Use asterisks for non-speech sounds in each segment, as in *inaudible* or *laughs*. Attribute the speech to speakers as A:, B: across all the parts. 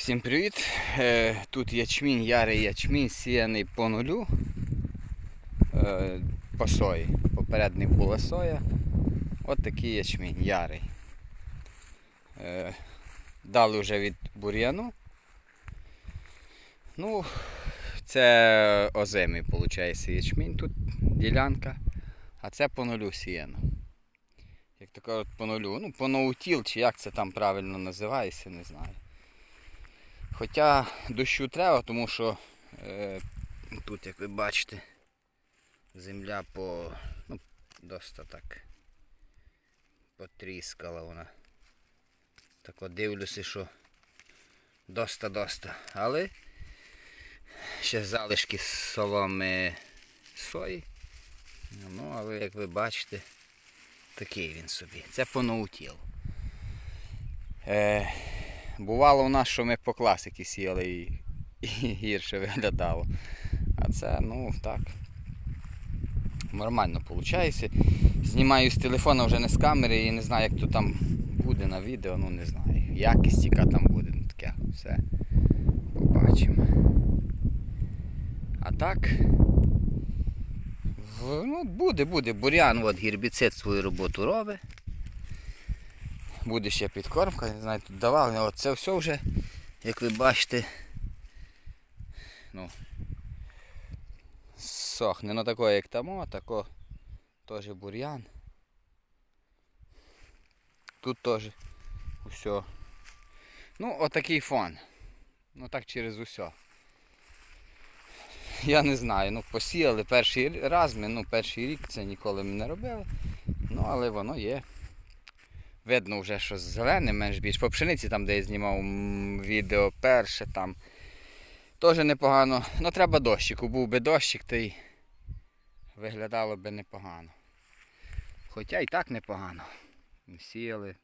A: Всім привіт! Е, Тут ячмінь, ярий ячмінь, сіяний по нулю е, по сої. Попередник була соя. От такий ячмінь, ярий. Е, Дали вже від бур'яну. Ну, це озимий, виходить, ячмінь тут ділянка, а це по нулю сіяно. Як то кажуть, по нулю. Ну, по ноутіл, чи як це там правильно називається, не знаю. Хоча дощу треба, тому що е, тут, як ви бачите, земля по ну, доста так потріскала вона. Так от дивлюся, що доста-доста. Але ще залишки соломи сої. Ну, але як ви бачите, такий він собі. Це по ноутіл. Е, Бувало у нас, що ми по класики сіяли і, і гірше виглядало. А це, ну так. Нормально виходить. Знімаю з телефона вже не з камери і не знаю, як то там буде на відео, ну не знаю. Якість яка там буде, ну таке все. Побачимо. А так. Ну, буде, буде. Бурян, от гербіцид свою роботу робить буде ще підкормка, не знаю, тут давали, але це все вже, як ви бачите, ну, сохне. Ну таке, як тамо, тако теж бур'ян. Тут теж усе. Ну, отакий фон. Ну так через усе. Я не знаю, ну посіяли перший раз, ми, ну перший рік це ніколи ми не робили. Ну, але воно є. Видно вже, що зелене, менш більш. По пшениці, там, де я знімав відео перше, там теж непогано. Ну треба дощику. Був би дощик, то й виглядало би непогано. Хоча і так непогано. Сіяли,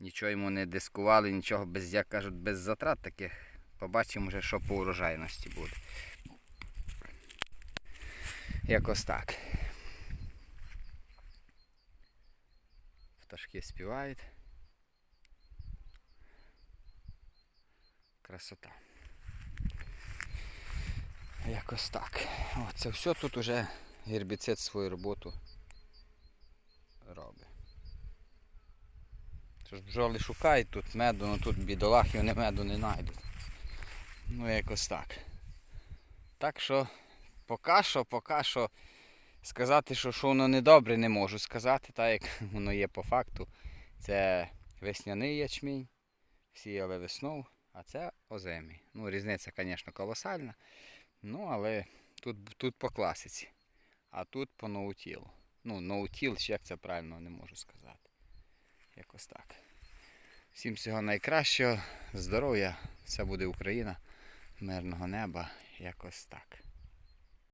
A: нічого йому не дискували, нічого без, як кажуть, без затрат таких. Побачимо вже, що по урожайності буде. Якось так. Пташки співають. Красота. Якось так. О, це все тут уже гербіцид свою роботу робить. Ж бджоли шукають тут меду, ну тут бідолахи вони меду не знайдуть. Ну якось так. Так що поки що, поки що сказати, що, що воно недобре, не можу сказати, так як *laughs* воно є по факту. Це весняний ячмінь, сіяли весну, а це озимий. Ну, різниця, звісно, колосальна. Ну, але тут, тут по класиці. А тут по ноутілу. Ну, ноутіл, чи як це правильно, не можу сказати. Якось так. Всім всього найкращого, здоров'я, все буде Україна, мирного неба, якось так.